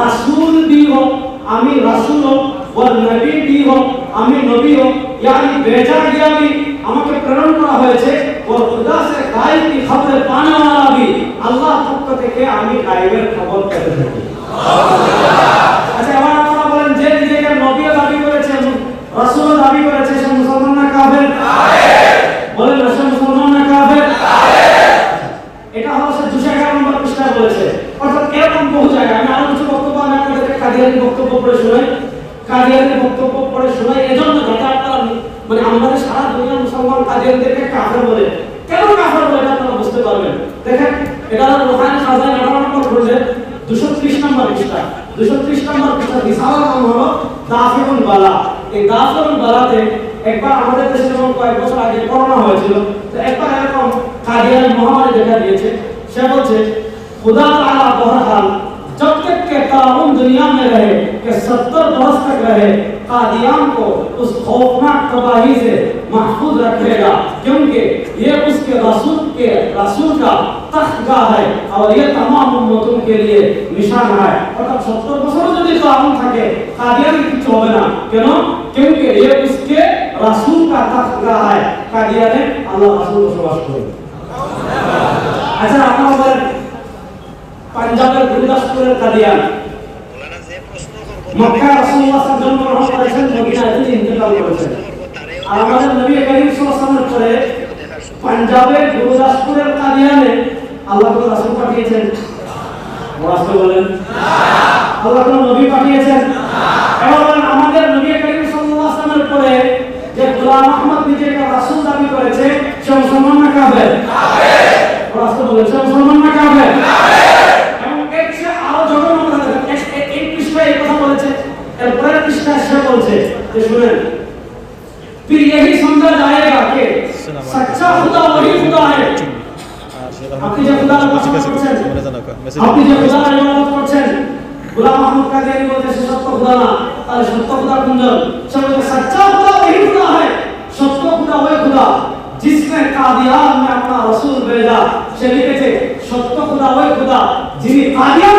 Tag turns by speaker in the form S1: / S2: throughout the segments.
S1: রাসূল ভি হো আমি রাসূল হো ওয়াল নবী ভি হো আমি নবী হো ইয়ানি ভেজা গিয়া ভি আমাকে প্রেরণ করা হয়েছে, ও খোদা সে গায়েব কি খবর পানা ওয়ালা ভি আল্লাহ পক্ষ থেকে আমি গায়েবের খবর পেতে থাকি। আচ্ছা এবার আপনারা বলেন, যে নিজেকে নবী দাবি করেছে, রাসূল দাবি করেছে, সে মুসলমান বক্তব্য পড়ে শোনাই কাদিয়ানের বক্তব্য পড়ে শোনাই এজন্য যাতে আপনারা মানে আমাদের সারা দুনিয়ার মুসলমান কাজিয়ানদেরকে কাফের বলে, কেন কাফের বলে আপনারা বুঝতে পারবেন? দেখেন, এটা রোহান সাজায় আঠারো নম্বর খুলছে দুশো ত্রিশ নম্বর পৃষ্ঠা দুশো ত্রিশ নম্বর পৃষ্ঠা বিশাল নাম হলো দাফিরুল বালা। এই দাফিরুল বালাতে একবার আমাদের দেশে যেমন কয়েক বছর আগে করোনা হয়েছিল, তো একবার এরকম কাজিয়ান মহামারী দেখা দিয়েছে, সে বলছে, খুদা তালা বহরহাল जब तक के ताउन दुनिया में रहे कि सत्तर बरस तक रहे कादियान को उस खौफनाक तबाही से महफूज रखेगा क्योंकि ये उसके रसूल के रसूल का तख्तगाह है और ये तमाम उम्मतों के लिए निशान है অর্থাৎ সত্তর বছর যদি তাউন থাকে কাদিয়ানি কিছু হবে না কেন क्योंकि ये उसके रसूल का तख्तगाह है কাদিয়ানে আল্লাহ রাসূল বসবাস করে আচ্ছা আপনারা বলেন পাঞ্জাবের গুরুদাসপুরের কাদিয়ান মক্কা রাসূলুল্লাহ জন্মগ্রহণ করেছেন মদিনায় তিনি ইন্তেকাল করেছেন। আর আমাদের নবী করিম সাল্লাল্লাহু আলাইহি পরে পাঞ্জাবের গুরুদাসপুরের কাদিয়ানে আল্লাহ রাসূল পাঠিয়েছেন। রাসূল বলেন, আল্লাহ তাআলা নবী পাঠিয়েছেন। বলেন আমাদের নবী করিম সাল্লাল্লাহু আলাইহি পরে যে গোলাম আহমদ নিজেকে রাসূল দাবি করেছে, সে মুসলমান না কাফের? কাফের রাসূল বলেছে মুসলমান না কাফের এবং এর চেয়ে আরও জঘন্য কথা দেখেন। এক- এক- এই পৃষ্ঠায় এই কথা বলেছে এরপরের পৃষ্ঠায় সে বলছে যে শুনেন फिर यही समझा जाएगा कि सच्चा खुदा वही खुदा है আপনি যে খুদার উপাসনা করছেন আপনি যে খুদার ইবাদত করছেন গোলাম আহমদ কাদিয়ানি বলতে সে সত্য খুদা না তাহলে সত্য খুদা কোনজন সে বলছে सच्चा खुदा वही खुदा है সত্য খুদা ওই খুদা जिसने कादियान में अपना रसूल भेजा সে লিখেছে সত্য খুদা ওই খুদা যিনি কাদিয়ানে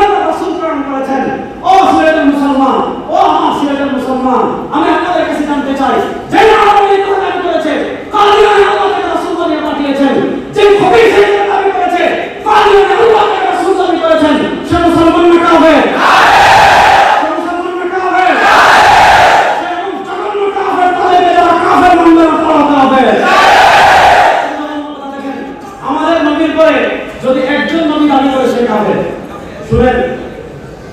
S1: মুসলমান, আমি আপনাদের কাছে জানতে চাই, যে আরব এই দাবি করেছে কাদিয়ানে আল্লাহ তাকে রাসূল বানিয়ে পাঠিয়েছেন, যে খবীর কথা দাবি করেছে কাদিয়ানে আল্লাহ তাকে রাসূল দাবি করেছেন, সে মুসলমান না কাফের? সে সে যদি একজন নবী দাবি করে সে কাফের, শুনেন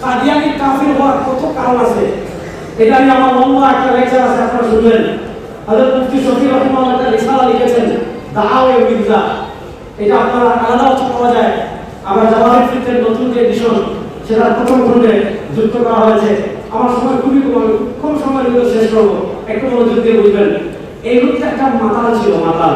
S1: কাদিয়ানি কাফির হওয়ার কত কারণ আছে? এটা নিয়ে আমার লম্বা একটা লেকচার আছে, আপনারা শুনবেন। হযরত মুফতি শফি রহমানুল্লাহ একটা রিসালা লিখেছেন, দাওয়ে মির্জা। এটা আপনারা আলাদা অর্থ পাওয়া যায়। আমার জাওয়াহির ফিকরের নতুন যে এডিশন সেটা প্রথম খণ্ডে যুক্ত করা হয়েছে। আমার সময় খুবই কম খুব কম সময়ের ভিতরে শেষ করব। একটু মনোযোগ দিয়ে বুঝবেন। এই হচ্ছে একটা মাতাল ছিল, মাতাল।